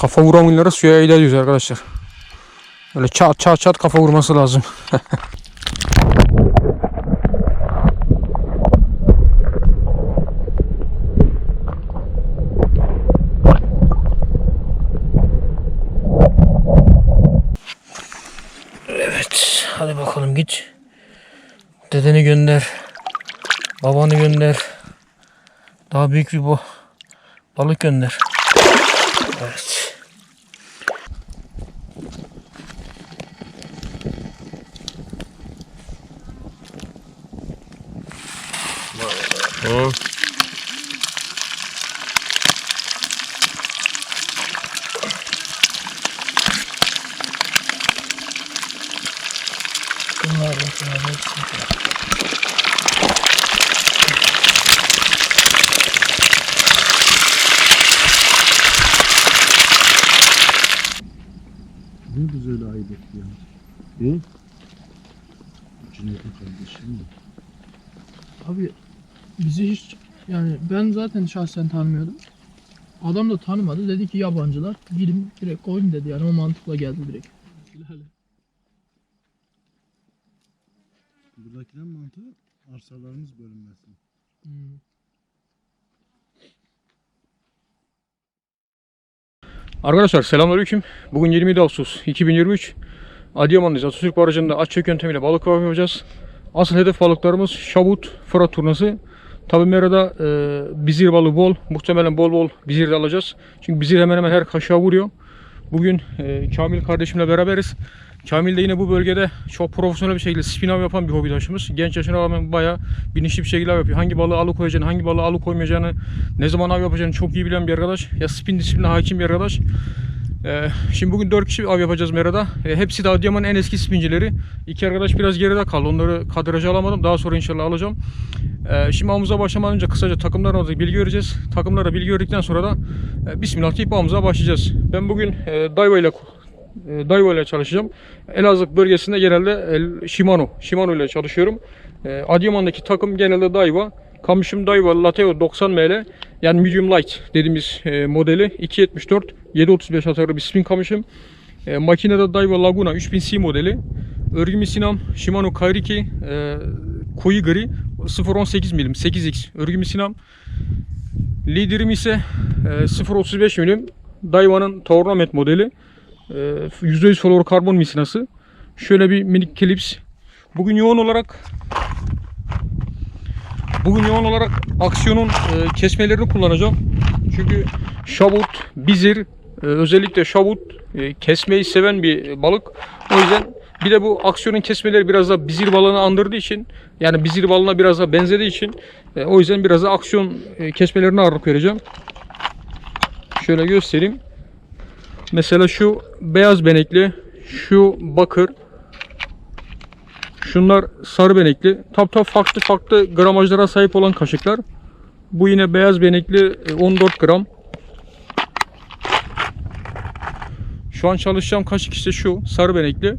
Kafa vuran oyunlara suya eğle diyoruz arkadaşlar. Öyle çat çat çat kafa vurması lazım. Evet. Hadi bakalım git. Dedeni gönder. Babanı gönder. Daha büyük bir bu balık gönder. Ne güzel aylık ya. Hı? Cüneyt'in kardeşim mi? Abi bizi hiç yani ben zaten şahsen tanımıyordum. Adam da tanımadı. Dedi ki yabancılar. Gidin direkt koyun dedi. Yani o mantıkla geldi direkt. Buradakilerin mantığı arsalarımız bölünmesin. Hmm. Arkadaşlar selamünaleyküm. Bugün 27 Ağustos 2023. Adıyaman'dayız. Atatürk Barajı'nda aç çök yöntemiyle balık avı yapacağız. Asıl hedef balıklarımız şabut, fırat turnası. Tabi merada e, bizir balığı bol. Muhtemelen bol bol bizir de alacağız. Çünkü bizir hemen hemen her kaşığa vuruyor. Bugün e, Kamil kardeşimle beraberiz. Kamil de yine bu bölgede çok profesyonel bir şekilde spin av yapan bir hobidaşımız. Genç yaşına rağmen bayağı bilinçli bir şekilde av yapıyor. Hangi balığı alıkoyacağını, hangi balığı alıkoymayacağını, ne zaman av yapacağını çok iyi bilen bir arkadaş. Ya spin disipline hakim bir arkadaş. Ee, şimdi bugün 4 kişi av yapacağız Mera'da. Ee, hepsi de Adıyaman'ın en eski spincileri. İki arkadaş biraz geride kaldı. Onları kadraja alamadım. Daha sonra inşallah alacağım. Ee, şimdi avımıza başlamadan önce kısaca takımlarımıza bilgi vereceğiz. Takımlara bilgi verdikten sonra da e, Bismillah deyip avımıza başlayacağız. Ben bugün e, Daiwa ile e, Daiwa ile çalışacağım. Elazığ bölgesinde genelde e, Shimano. Shimano ile çalışıyorum. E, Adıyaman'daki takım genelde Daiwa. Kamışım Daiwa Lateo 90 ml yani medium light dediğimiz modeli 2.74 7.35 hasarlı bir spin kamışım. E, makinede Daiwa Laguna 3000C modeli. Örgü misinam Shimano Kairiki e, koyu gri 0.18 milim 8x örgü misinam. Liderim ise e, 0.35 milim Daiwa'nın Tournament modeli. E, %100 fluorokarbon misinası. Şöyle bir minik klips. Bugün yoğun olarak Bugün yoğun olarak aksiyonun e, kesmelerini kullanacağım. Çünkü şabut, bizir, e, özellikle şabut e, kesmeyi seven bir balık. O yüzden bir de bu aksiyonun kesmeleri biraz da bizir balığını andırdığı için yani bizir balığına biraz da benzediği için o yüzden biraz da aksiyon kesmelerine ağırlık vereceğim. Şöyle göstereyim. Mesela şu beyaz benekli, şu bakır, Şunlar sarı benekli. Tap tap farklı farklı gramajlara sahip olan kaşıklar. Bu yine beyaz benekli e, 14 gram. Şu an çalışacağım kaşık işte şu sarı benekli.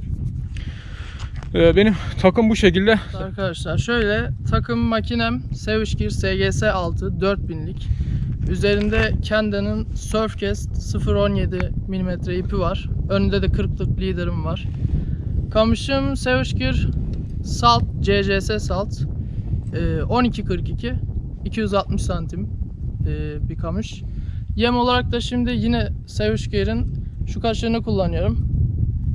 Ee, Benim takım bu şekilde. Arkadaşlar şöyle takım makinem Sevişgir SGS 6 4000'lik. Üzerinde Kenda'nın Surfcast 0.17 mm ipi var. Önünde de 40'lık liderim var. Kamışım Sevişgir Salt CCS Salt Ee, 12.42 260 santim ee, bir kamış. Yem olarak da şimdi yine Sevişgir'in şu kaşığını kullanıyorum.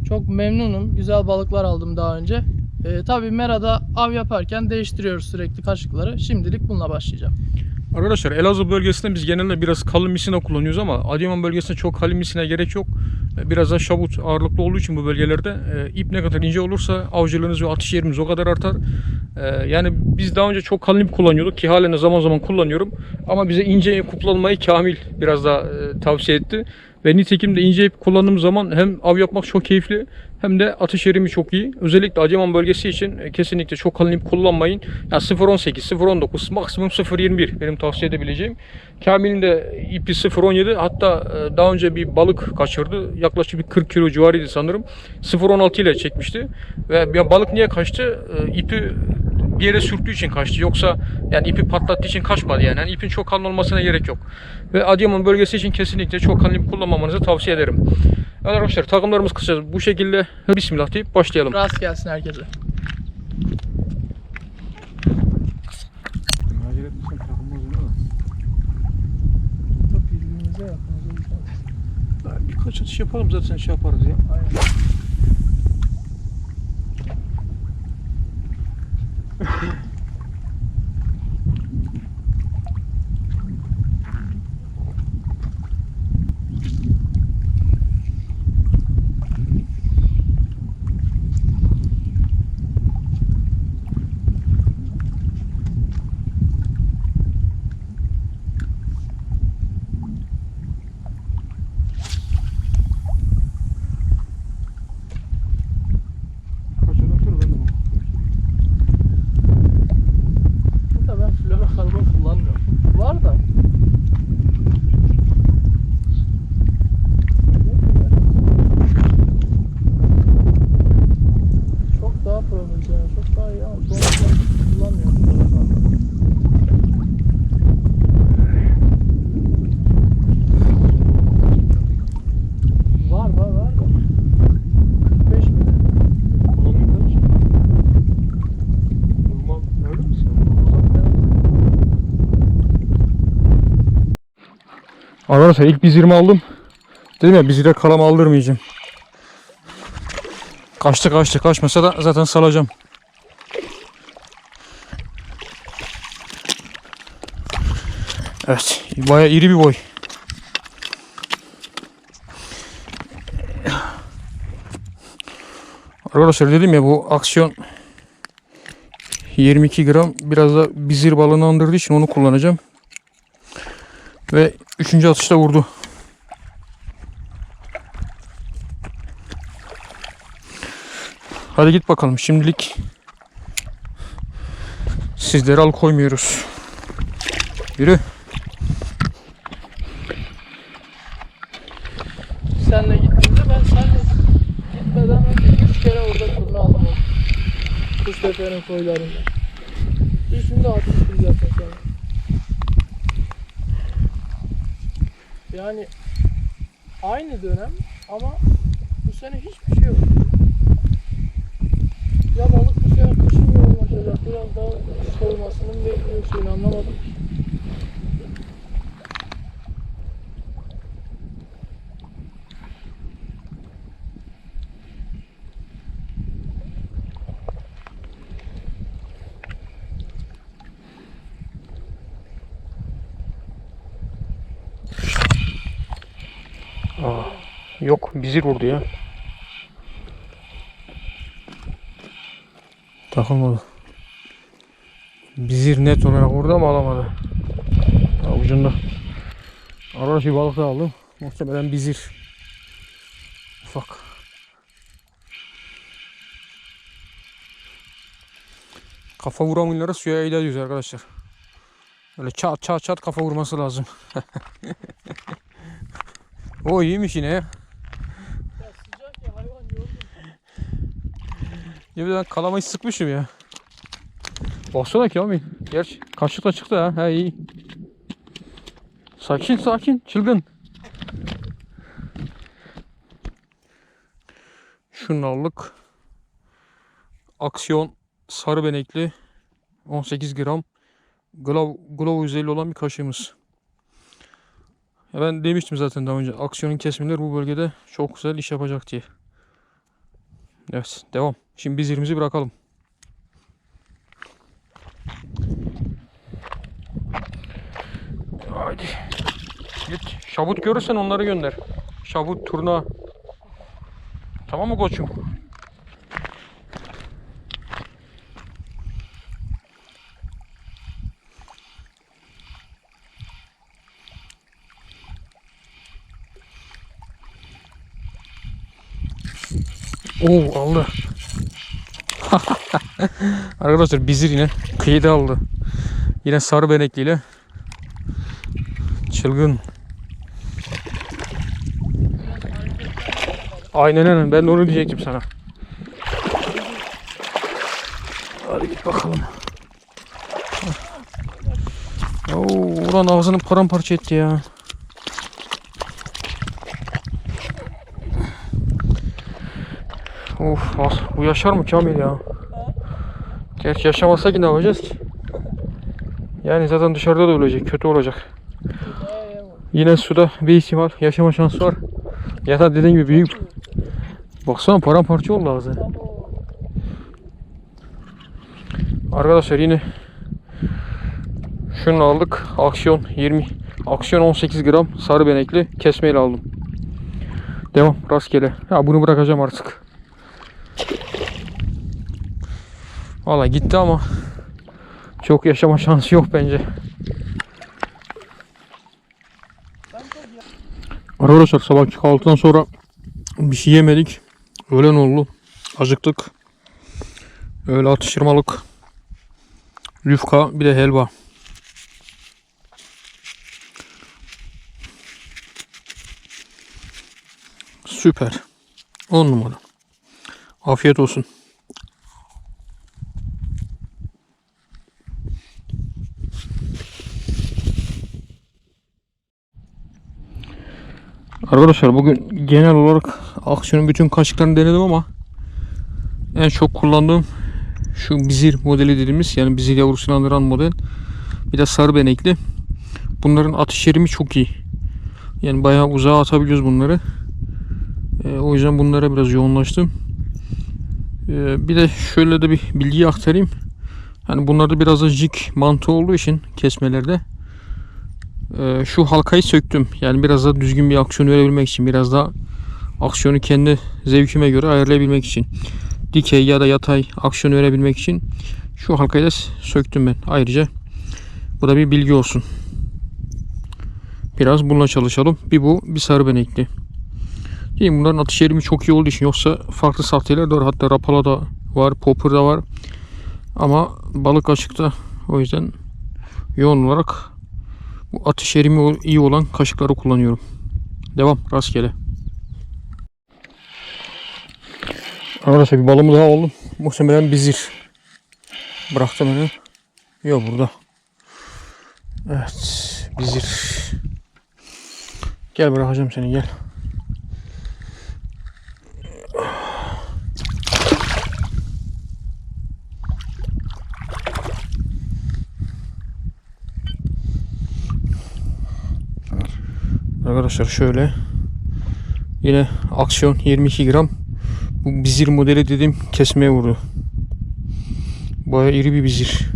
Çok memnunum. Güzel balıklar aldım daha önce. Ee, tabii Mera'da av yaparken değiştiriyoruz sürekli kaşıkları. Şimdilik bununla başlayacağım. Arkadaşlar Elazığ bölgesinde biz genelde biraz kalın misina kullanıyoruz ama Adıyaman bölgesinde çok kalın misina gerek yok. E, Biraz da şabut ağırlıklı olduğu için bu bölgelerde e, ip ne kadar ince olursa avcılığınız ve atış yerimiz o kadar artar. E, Yani biz daha önce çok kalın ip kullanıyorduk ki halen zaman zaman kullanıyorum. Ama bize ince kullanmayı Kamil biraz daha e, tavsiye etti. Ve nitekim de ince ip kullandığım zaman hem av yapmak çok keyifli hem de atış yerimi çok iyi. Özellikle Adıyaman bölgesi için e, kesinlikle çok kalın ip kullanmayın. Yani 0.18, 0.19, maksimum 0.21 benim tavsiye edebileceğim. Kamil'in de ipi 0.17 hatta e, daha önce bir balık kaçırdı. Yaklaşık bir 40 kilo civarıydı sanırım. 0.16 ile çekmişti. Ve balık niye kaçtı? E, ipi bir yere sürttüğü için kaçtı. Yoksa yani ipi patlattığı için kaçmadı yani. yani ipin çok kalın olmasına gerek yok. Ve Adıyaman bölgesi için kesinlikle çok kalın ip kullanmamanızı tavsiye ederim. Evet arkadaşlar takımlarımız kısaca bu şekilde Bismillah deyip başlayalım. Rast gelsin herkese. Yapmamız Birkaç atış yapalım zaten şey yaparız ya. Aynen. Yeah. Arkadaşlar ilk biz 20 aldım. Dedim ya bizi de kalama aldırmayacağım. Kaçtı kaçtı kaçmasa da zaten salacağım. Evet baya iri bir boy. Arkadaşlar dedim ya bu aksiyon 22 gram biraz da bizir balığını andırdığı için onu kullanacağım. Ve üçüncü atışta vurdu. Hadi git bakalım şimdilik sizleri al koymuyoruz. Yürü. Senle gittiğimde ben senle gitmeden önce üç kere orada turnu aldım. Kuştepe'nin koylarında. Üçünü de atmıştım zaten sana. Yani aynı dönem ama bu sene hiçbir şey yok. Ya balık bu sene kışın yoğunlaşacak biraz daha soğumasını mı bekliyorsun anlamadım. Yok bizir vurdu ya. Takılmadı. Bizir net olarak vurdu ama alamadı. Avucunda. Arkadaş bir balık da aldım. Muhtemelen bizir. Ufak. Kafa vuramıyorlara suya eğle diyoruz arkadaşlar. Öyle çat çat çat kafa vurması lazım. o iyiymiş yine ya. Ya sıcak ya hayvan yorgun. De ben kalamayı sıkmışım ya. Baksana Kamil. Gerçi kaşıkla çıktı ha. Ha iyi. Sakin sakin. Çılgın. Şu nallık. Aksiyon sarı benekli. 18 gram. Glow, glow yüzeyli olan bir kaşığımız. Ben demiştim zaten daha önce. Aksiyonun kesmeleri bu bölgede çok güzel iş yapacak diye. Evet devam. Şimdi biz yerimizi bırakalım. Haydi. Git. Şabut görürsen onları gönder. Şabut turna. Tamam mı koçum? Oo aldı. Arkadaşlar bizi yine kıyıda aldı. Yine sarı benekliyle çılgın. Aynen öyle. Ben de onu diyecektim sana. Hadi git bakalım. Oo, ulan ağzını paramparça etti ya. Of as- bu yaşar mı Kamil ya? Gerçi yaşamazsa ki ne yapacağız ki? Yani zaten dışarıda da ölecek, kötü olacak. Yine suda bir ihtimal yaşama şansı var. Ya da dediğim gibi büyük. Baksana paramparça oldu ağzı. Arkadaşlar yine şunu aldık. Aksiyon 20 aksiyon 18 gram sarı benekli kesmeyle aldım. Devam rastgele. Ha bunu bırakacağım artık. Valla gitti ama çok yaşama şansı yok bence. Arkadaşlar sabahki kahvaltıdan sonra bir şey yemedik. Öğlen oldu. Acıktık. Öyle atıştırmalık. Yufka bir de helva. Süper. 10 numara. Afiyet olsun. Arkadaşlar bugün genel olarak aksiyonun bütün kaşıklarını denedim ama en çok kullandığım şu bizir modeli dediğimiz yani bizir yavrusunu andıran model bir de sarı benekli. Bunların atış yerimi çok iyi. Yani bayağı uzağa atabiliyoruz bunları. Ee, o yüzden bunlara biraz yoğunlaştım. Ee, bir de şöyle de bir bilgi aktarayım. Hani bunlarda biraz da jig mantığı olduğu için kesmelerde ee, şu halkayı söktüm. Yani biraz daha düzgün bir aksiyon verebilmek için. Biraz daha aksiyonu kendi zevkime göre ayarlayabilmek için. Dikey ya da yatay aksiyon verebilmek için şu halkayı da söktüm ben. Ayrıca bu da bir bilgi olsun. Biraz bununla çalışalım. Bir bu, bir sarı benekli. Diyeyim bunların atış yerimi çok iyi olduğu için yoksa farklı sahteler de var. Hatta rapala da var, popper da var. Ama balık açıkta. O yüzden yoğun olarak atış yerimi ol- iyi olan kaşıkları kullanıyorum. Devam rastgele. Arkadaşlar bir balımı daha aldım. Muhtemelen bizir. Bıraktım onu. Yok burada. Evet. Bizir. Gel bırakacağım seni gel. Arkadaşlar şöyle. Yine aksiyon 22 gram. Bu bizir modeli dedim kesmeye vurdu. Baya iri bir bizir.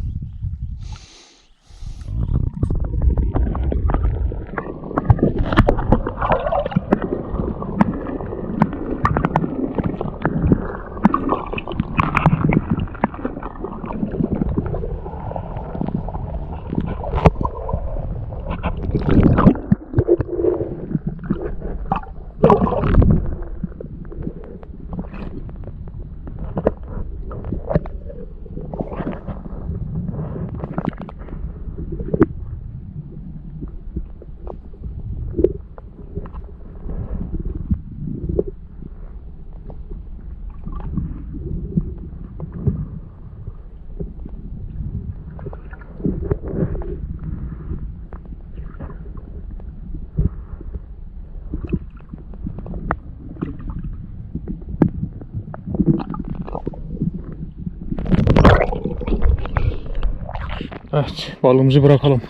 Evet balığımızı bırakalım.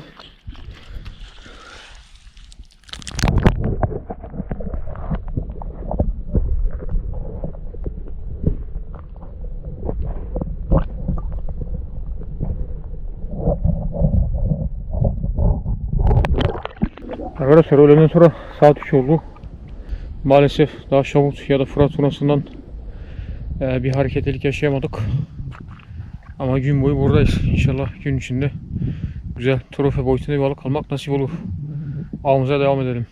Arkadaşlar öğleden sonra saat 3 oldu. Maalesef daha Şavut ya da Fırat turnasından e, bir hareketlilik yaşayamadık. Ama gün boyu buradayız. İnşallah gün içinde güzel trofe boyutunda bir balık almak nasip olur. Avımıza devam edelim.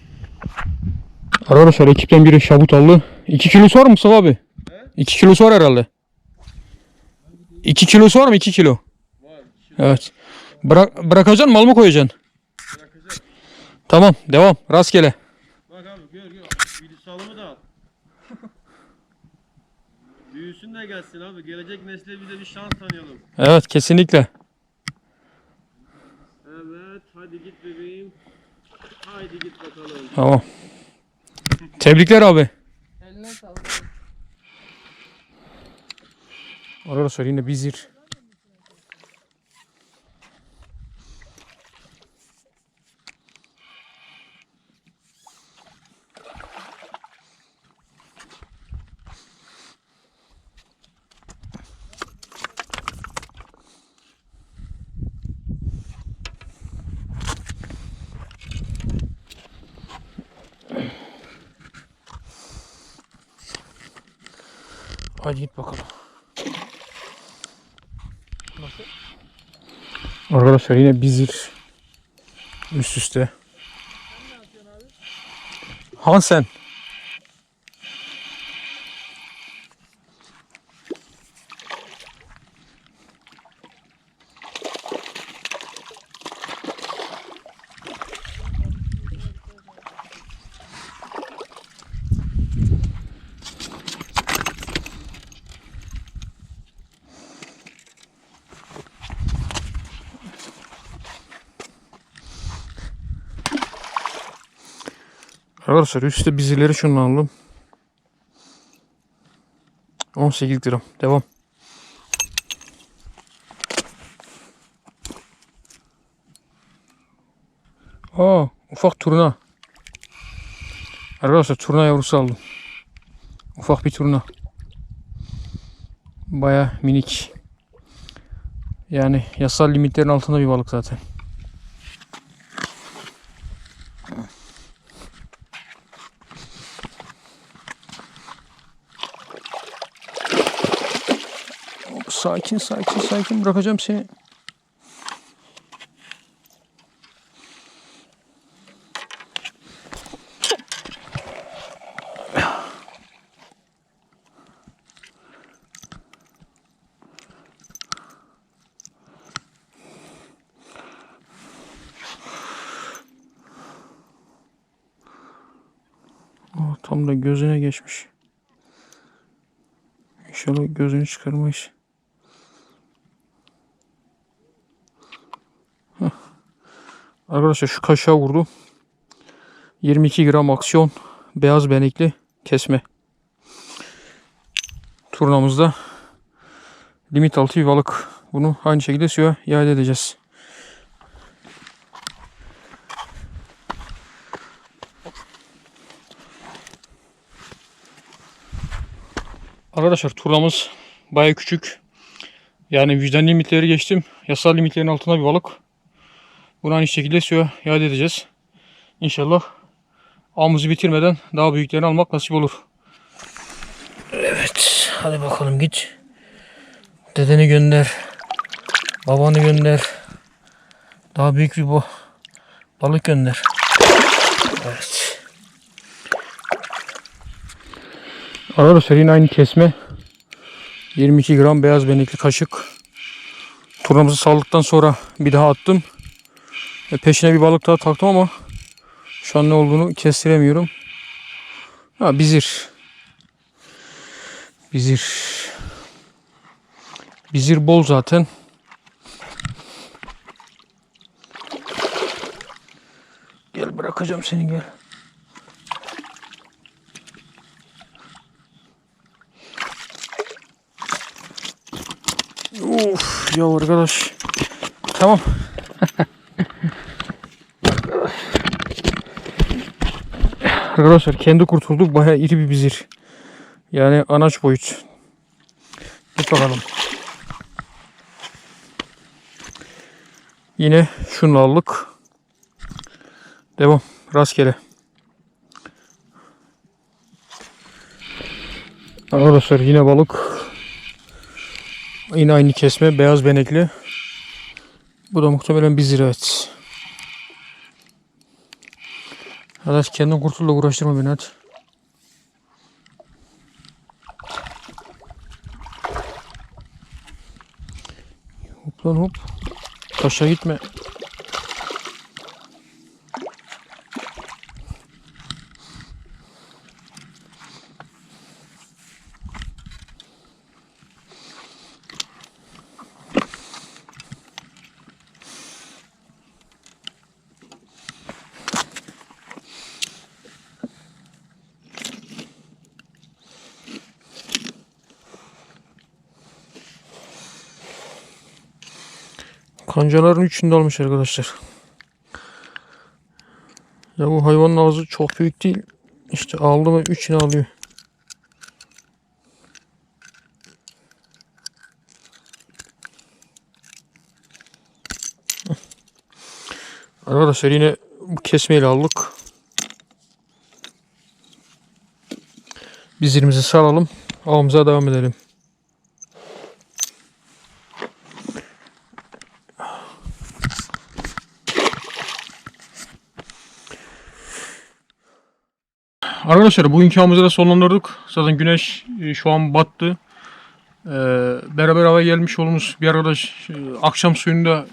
Arkadaşlar ekipten biri şabut aldı. 2 kilosu var mı Mustafa abi? 2 kilosu var herhalde. 2 kilosu var mı 2 kilo? Evet. Bırak, bırakacaksın mal mı koyacaksın? Tamam devam rastgele. Bak abi gör gör. Bir salımı da al. De gelsin abi. Gelecek nesle bir de bir şans tanıyalım. Evet kesinlikle. Evet. Hadi git bebeğim. Haydi git bakalım. Tamam. Tebrikler abi. Eline sağlık. Arkadaşlar yine bizir. Hadi git bakalım. Arkadaşlar yine bizir üst üste. Hansen. Arkadaşlar üstte bizirleri şundan aldım. 18 gram. Devam. Aa, ufak turna. Arkadaşlar turna yavrusu aldım. Ufak bir turna. Baya minik. Yani yasal limitlerin altında bir balık zaten. Sakin sakin sakin bırakacağım seni. Oh, tam da gözüne geçmiş. İnşallah gözünü çıkarmayız. Arkadaşlar şu kaşığa vurdu. 22 gram aksiyon beyaz benekli kesme. Turnamızda limit altı bir balık. Bunu aynı şekilde suya iade edeceğiz. Arkadaşlar turnamız baya küçük. Yani vicdan limitleri geçtim. Yasal limitlerin altında bir balık. Bunu aynı şekilde suya iade edeceğiz. İnşallah avımızı bitirmeden daha büyüklerini almak nasip olur. Evet. Hadi bakalım git. Dedeni gönder. Babanı gönder. Daha büyük bir bu balık gönder. Evet. Arkadaşlar yine aynı kesme. 22 gram beyaz benekli kaşık. Turnamızı saldıktan sonra bir daha attım. Ve peşine bir balık daha taktım ama şu an ne olduğunu kestiremiyorum. Ha bizir. Bizir. Bizir bol zaten. Gel bırakacağım seni gel. Uf ya arkadaş. Tamam. Arkadaşlar kendi kurtulduk. Bayağı iri bir bizir. Yani anaç boyut. Git bakalım. Yine şunu aldık. Devam. Rastgele. Arkadaşlar yine balık. Yine aynı kesme. Beyaz benekli. Bu da muhtemelen bizir evet. Arkadaş kendin kurtul da uğraştırma beni hadi. Hop lan hop. Taşa gitme. Kancaların üçünü de almış arkadaşlar. Ya bu hayvanın ağzı çok büyük değil. İşte aldı mı üçünü alıyor. Arkadaşlar yine bu kesmeyle aldık. Bizlerimizi saralım. Avımıza devam edelim. Arkadaşlar bugünkü avımızı da sonlandırdık. Zaten güneş e, şu an battı. Ee, beraber hava gelmiş olduğumuz bir arkadaş e, akşam suyunda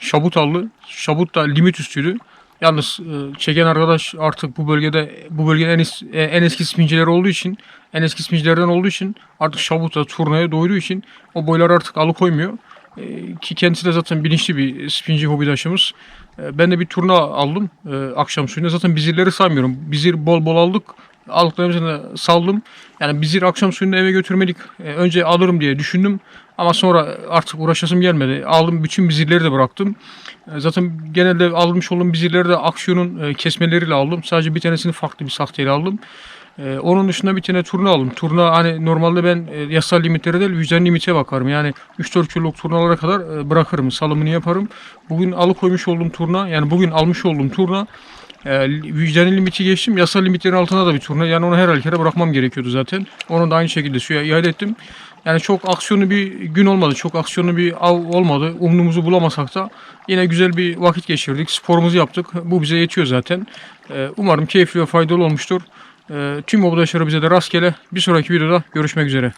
şabut aldı. Şabut da limit üstüydü. Yalnız e, çeken arkadaş artık bu bölgede bu bölgenin en, e, en eski spincileri olduğu için en eski spincilerden olduğu için artık şabuta turnaya doyduğu için o boyları artık alıkoymuyor. E, ki kendisi de zaten bilinçli bir spinci hobidaşımız. E, ben de bir turna aldım e, akşam suyunda. Zaten bizirleri saymıyorum. Bizir bol bol aldık. Aldıklarımızı da saldım. Yani bizir akşam suyunda eve götürmelik. E, önce alırım diye düşündüm. Ama sonra artık uğraşasım gelmedi. Aldım bütün bizirleri de bıraktım. E, Zaten genelde almış olduğum bizirleri de aksiyonun kesmeleriyle aldım. Sadece bir tanesini farklı bir sahteyle aldım. E, onun dışında bir tane turna aldım. Turna hani normalde ben e, yasal limitlere değil vicdan limite bakarım. Yani 3-4 kiloluk turnalara kadar e, bırakırım. Salımını yaparım. Bugün alıkoymuş olduğum turna yani bugün almış olduğum turna e, vicdani limiti geçtim. Yasal limitlerin altında da bir turna. Yani onu her halükarda bırakmam gerekiyordu zaten. Onu da aynı şekilde suya iade ettim. Yani çok aksiyonlu bir gün olmadı. Çok aksiyonlu bir av olmadı. Umduğumuzu bulamasak da yine güzel bir vakit geçirdik. Sporumuzu yaptık. Bu bize yetiyor zaten. E, umarım keyifli ve faydalı olmuştur. Ee, tüm obdaşları bize de rastgele. Bir sonraki videoda görüşmek üzere.